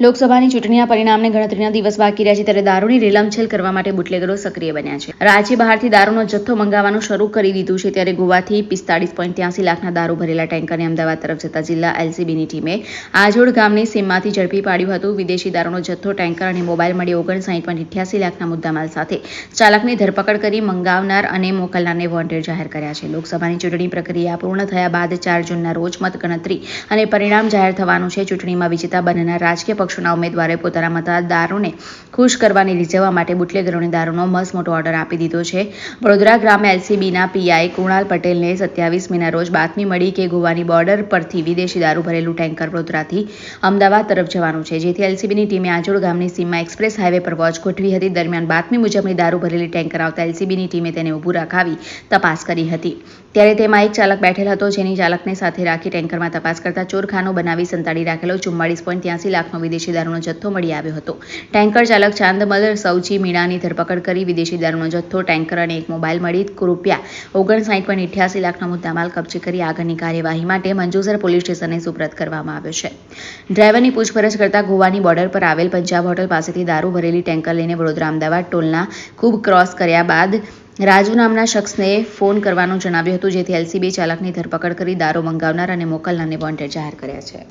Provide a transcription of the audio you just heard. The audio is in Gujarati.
લોકસભાની ચૂંટણીના પરિણામને ગણતરીના દિવસ બાકી રહ્યા છે ત્યારે દારૂની રેલમછેલ કરવા માટે બુટલેગરો સક્રિય બન્યા છે. રાજ્ય બહારથી દારૂનો જથ્થો મંગાવવાનું શરૂ કરી દીધું છે ત્યારે ગોવાથી પિસ્તાળીસ પોઈન્ટ ત્યાસી લાખના દારૂ ભરેલા ટેન્કરને અમદાવાદ તરફ જતા જિલ્લા એલસીબીની ટીમે આજોડ ગામની સીમમાંથી ઝડપી પાડ્યું હતું. વિદેશી દારૂનો જથ્થો, ટેન્કર અને મોબાઈલ મળી ઓગણસાઠ પોઈન્ટ અઠ્યાસી લાખના મુદ્દામાલ સાથે ચાલકની ધરપકડ કરી મંગાવનાર અને મોકલનારને વોન્ટેડ જાહેર કર્યા છે. લોકસભાની ચૂંટણી પ્રક્રિયા પૂર્ણ થયા બાદ ચાર જૂનના રોજ મતગણતરી અને પરિણામ જાહેર થવાનું છે. ચૂંટણીમાં વિજેતા બનનાર રાજકીય પક્ષોના ઉમેદવારોએ પોતાના મતદારોને ખુશ કરવાની રીઝવવા માટે બુટલેગરોને દારૂનો મસ્ત મોટો ઓર્ડર આપી દીધો છે. વડોદરા ગ્રામ એલસીબીના પીઆઈ કૃણાલ પટેલને સત્યાવીસ મેના રોજ બાતમી મળી કે ગોવાની બોર્ડર પરથી વિદેશી દારૂ ભરેલું ટેન્કર વડોદરાથી અમદાવાદ તરફ જવાનું છે. જેથી એલસીબીની ટીમે આજોડ ગામની સીમમાં એક્સપ્રેસ હાઈવે પર વોચ ગોઠવી હતી. દરમિયાન બાતમી મુજબની દારૂ ભરેલી ટેન્કર આવતા એલસીબીની ટીમે તેને ઊભું રખાવી તપાસ કરી હતી. ત્યારે તેમાં એક ચાલક બેઠેલ હતો, જેની ચાલકને સાથે રાખી ટેન્કરમાં તપાસ કરતા ચોરખાનું બનાવી સંતાડી રાખેલો ચુમ્માળીસ પોઈન્ટ ત્યાસી લાખનો વિદેશી દારૂનો જથ્થો મળી આવ્યો હતો. ટેન્કર ચાલક ચાંદમલ સૌજી મીણાની ધરપકડ કરી વિદેશી દારૂનો જથ્થો, ટેન્કર અને એક મોબાઈલ મળી રૂપિયા ઓગણસાઠ પોઈન્ટ ઇઠ્યાસી લાખનો મુદ્દામાલ કબજે કરી આગળની કાર્યવાહી માટે મંજુસર પોલીસ સ્ટેશને સુપ્રત કરવામાં આવ્યો છે. ડ્રાઈવરની પૂછપરછ કરતા ગોવાની બોર્ડર પર આવેલ પંજાબ હોટલ પાસેથી દારૂ ભરેલી ટેન્કર લઈને વડોદરા, અમદાવાદ, ટોલના ખૂબ ક્રોસ કર્યા બાદ રાજુ નામના શખ્સને ફોન કરવાનું જણાવ્યું હતું, જેથી એલસીબી ચાલકની ધરપકડ કરી દારૂ મંગાવનાર અને મોકલનારને વોન્ટેડ જાહેર કર્યા છે.